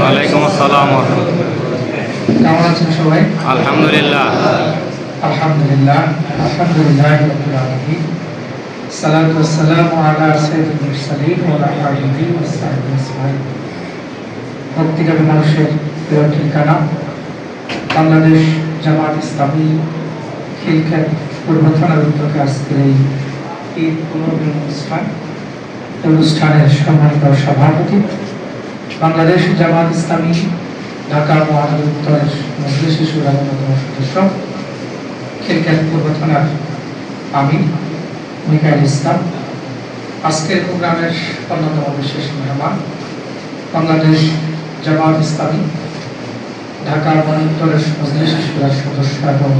ওয়ালাইকুম আসসালাম। কেমন আছেন সবাই? আলহামদুলিল্লাহ। মানুষের প্রিয় ঠিকানা বাংলাদেশ জামাত ইসলামী খেল পূর্ব উদ্যোগে আজকের এই ঈদ অনুষ্ঠান। অনুষ্ঠানের সম্মানিত সভাপতি বাংলাদেশ জামাত ইসলামী, ঢাকা মহানগর উত্তরের মজলিস শিশুর অন্যতম সদস্য খিলখ্যাত পূর্ব থানার আমি, মিকাইল ইসলাম। আজকের প্রোগ্রামের অন্যতম বিশেষ মেহমান, বাংলাদেশ জামাত ইসলামী, ঢাকা মহানগরের মজলিস শিশুরা সদস্য এবং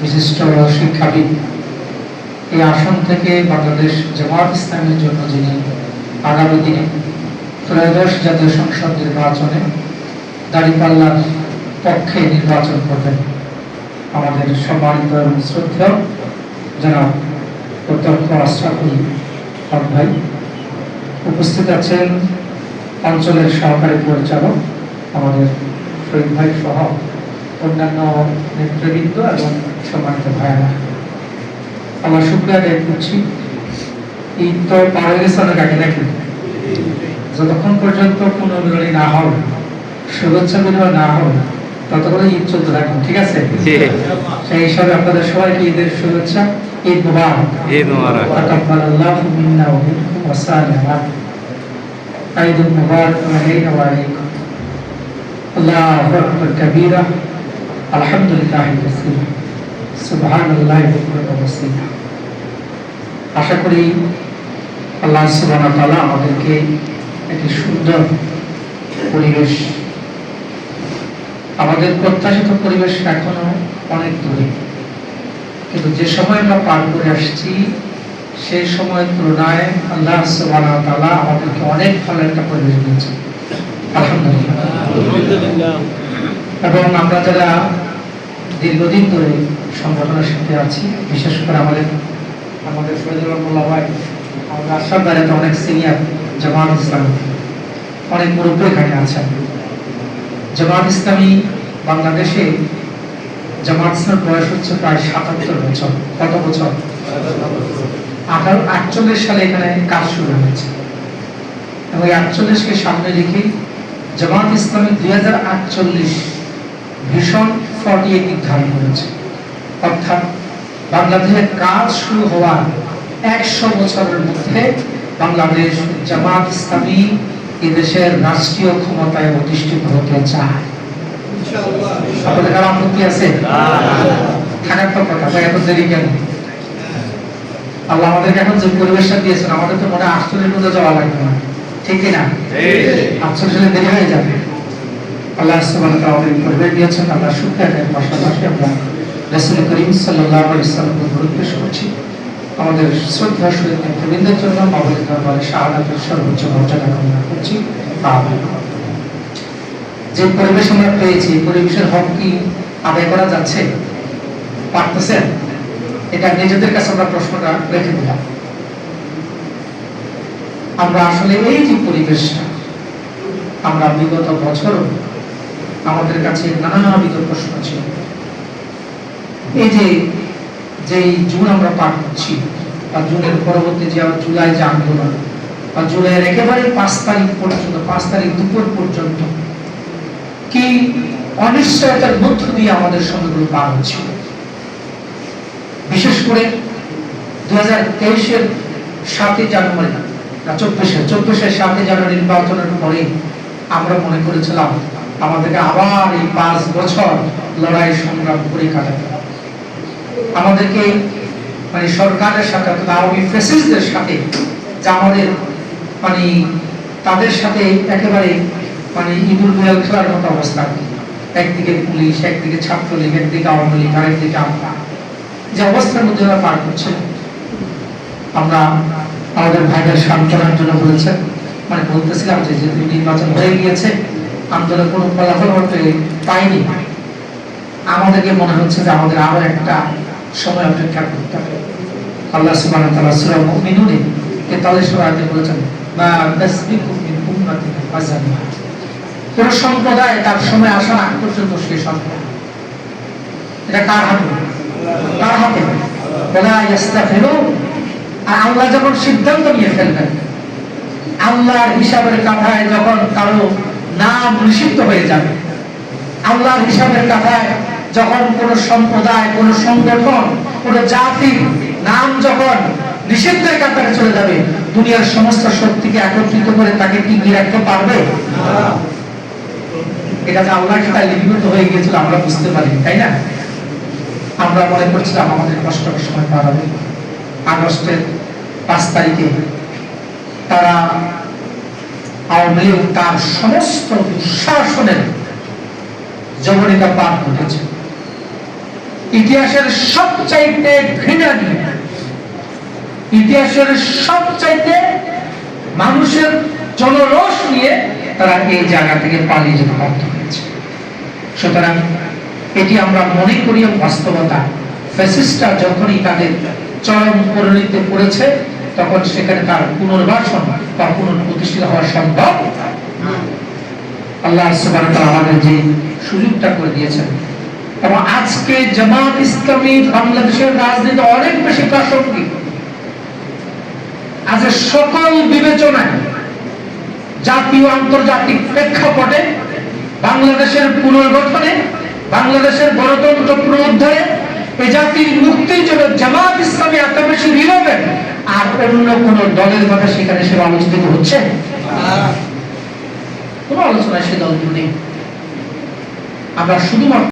বিশিষ্ট শিক্ষাবিদ। এই আসন থেকে বাংলাদেশ জামাত ইসলামের জন্য যিনি আগামী দিনে ত্রয়োদশ জাতীয় সংসদ নির্বাচনে দাঁড়িপাল্লার পক্ষে নির্বাচন করবেন আমাদের সম্মানিত এবং শ্রদ্ধেয় যারা প্রত্যক্ষ আশরাফুল হক ভাই। উপস্থিত আছেন অঞ্চলের সহকারী পরিচালক আমাদের শহীদ ভাই সহ অন্যান্য নেতৃবৃন্দ এবং সম্মানিত ভাইয়েরা। আমার শুক্রিয়া আদায় করছি। ঈদ তো হয়ে গেছে নাকি? যতক্ষণ পর্যন্ত পুনর্মিলনী না হবে শুভেচ্ছা বিনিময় না হবে ততক্ষণ ঈদ চলতে থাকুন ঠিক আছে? সেই হিসাবে আপনাদের সবাইকে ঈদের শুভেচ্ছা ঈদ মুবারক। ঈদ মুবারক। আশা করি আল্লাহ সুবহানাহু আমাদেরকে একটি সুন্দর পরিবেশ। আমাদের প্রত্যাশিত পরিবেশ এখনও অনেক দূরে। কিন্তু যে সময় আমরা পার করে আসছি, সেই সময়ের তুলনায় আল্লাহ ওয়া আমাদেরকে অনেক ভালো একটা পরিবেশ দিয়েছে এবং আমরা যারা দীর্ঘদিন ধরে সংগঠনের সাথে আছি, বিশেষ করে আমাদের আমাদের মোল্লা ভাই, আমাদের ভাইরা অনেক সিনিয়র জামাত ইসলামী। অনেক মুরব্বী এখানে আছেন। জামাত ইসলামী বাংলাদেশে জামাত ইসলামের বয়স হচ্ছে প্রায় সাতাত্তর বছর। কত বছর? আঠারো, আটচল্লিশ সালে এখানে কাজ শুরু হয়েছে। এবং আটচল্লিশকে সামনে রেখে জামাত ইসলামী দুই হাজার আটচল্লিশ ভীষণ ফর্টি এইট নির্ধারণ করেছে। অর্থাৎ বাংলাদেশের কাজ শুরু হওয়ার একশো বছরের মধ্যে বাংলাদেশ জামাত ইসলামী এদেশের রাষ্ট্রীয় ক্ষমতায় অধিষ্ঠিত হতে চায়। আল্লাহ মধ্যে যাওয়া না। দেরি হয়ে যাবে। আল্লাহ দিয়েছেন আদায়ের পাশাপাশি আমরা করিম করছি। আমাদের শ্রদ্ধা শহীদ নেতৃবৃন্দের জন্য মাহবুবের দরবারে শাহাদাতের সর্বোচ্চ মর্যাদা কামনা করছি। যে পরিবেশ আমরা পেয়েছি পরিবেশের হক কি আদায় করা যাচ্ছে? পারতেছেন? এটা নিজেদের কাছে আমরা প্রশ্নটা রেখে দিলাম। আমরা আসলে এই যে পরিবেশটা, আমরা বিগত বছর আমাদের কাছে নানাবিধ প্রশ্ন ছিল এই যে যেই জুন আমরা পার করছি বা জুনের পরবর্তী যে আবার জুলাই যে আন্দোলন বা জুলাইয়ের একেবারে পাঁচ তারিখ পর্যন্ত, পাঁচ তারিখ দুপুর পর্যন্ত কি অনিশ্চয়তার মধ্য দিয়ে আমাদের সময়গুলো পার হচ্ছিল বিশেষ করে দু হাজার তেইশের সাতই জানুয়ারি না চব্বিশে চব্বিশের সাতই জানুয়ারি নির্বাচনের পরে আমরা মনে করেছিলাম, আমাদেরকে আবার এই পাঁচ বছর লড়াই সংগ্রাম করে কাটাতে হবে। আমাদেরকে মানে সরকারের সাথে অর্থাৎ আওয়ামী ফেসিসদের সাথে, যা আমাদের মানে তাদের সাথে একেবারে মানে ইঁদুর বিড়াল খেলার মতো অবস্থা। একদিকে পুলিশ, একদিকে ছাত্রলীগ, একদিকে আওয়ামী লীগ, আরেকদিকে আমরা যে অবস্থার মধ্যে ওরা পার করছে। আমরা আমাদের ভাইদের সান্ত্বনার জন্য বলেছেন মানে বলতেছিলাম যে যেহেতু নির্বাচন হয়ে গিয়েছে, আন্দোলন কোনো ফলাফল হতে পাইনি। আমাদেরকে মনে হচ্ছে যে আমাদের আরও একটা অপেক্ষা করতে আল্লাহ মুমিনুনে 43 আয়াতে বলেছেন কোন সম্প্রদায় তার সময় আগ পর্যন্ত না। এটা কার হাতে? কার হাতে? আর আল্লাহ যখন সিদ্ধান্ত নিয়ে ফেলবেন, আল্লাহর হিসাবের কাঠায় যখন কারও নাম নিষিদ্ধ হয়ে যাবে, আল্লাহর হিসাবের কাঠায় যখন কোন সম্প্রদায়, কোন সংগঠন, কোন জাতির নাম যখন নিষিদ্ধের কাতারে চলে যাবে, দুনিয়ার সমস্ত শক্তিকে একত্রিত করে তাকে টিকিয়ে রাখতে পারবে? এটা যে আল্লাহর খাতায় লিপিবদ্ধ হয়ে গিয়েছিল, আমরা বুঝতে পারি তাই না? আমরা মনে করছিলাম আমাদের কষ্টের সময় পার হবে। আগস্টের পাঁচ তারিখে তারা আওয়ামী লীগ তার সমস্ত দুঃশাসনের জবনিকা পার ঘটেছে ইতিহাসের সবচাইতে ঘৃণা নিয়ে ইতিহাসের সবচাইতে মানুষের জনরোষ নিয়ে তারা এই জায়গা থেকে পালিয়ে যেতে বাধ্য হয়েছে। সুতরাং এটি আমরা মনে করি বাস্তবতা। ফ্যাসিস্টরা যখনই তাদের চরম পরিণতিতে পড়েছে, তখন সেখানে তার পুনর্বাসন বা পুনঃপ্রতিষ্ঠিত হওয়া সম্ভব আল্লাহ তাআলা আমাদের যে সুযোগটা করে দিয়েছেন এবং আজকে জামাত ইসলামী বাংলাদেশের রাজনীতি অনেক বেশি প্রাসঙ্গিক। আজ সকল বিবেচনায় জাতীয় আন্তর্জাতিক প্রেক্ষাপটে বাংলাদেশের পুনর্গঠনে, বাংলাদেশের গণতন্ত্র পুনরুদ্ধারে এ জাতির মুক্তির জন্য জামাত ইসলামী এত বেশি রিলেভেন্ট আর অন্য কোন দলের কথা সেখানে সে আলোচিত হচ্ছে? কোন আলোচনায় সে দলগুলো নেই। আমরা শুধুমাত্র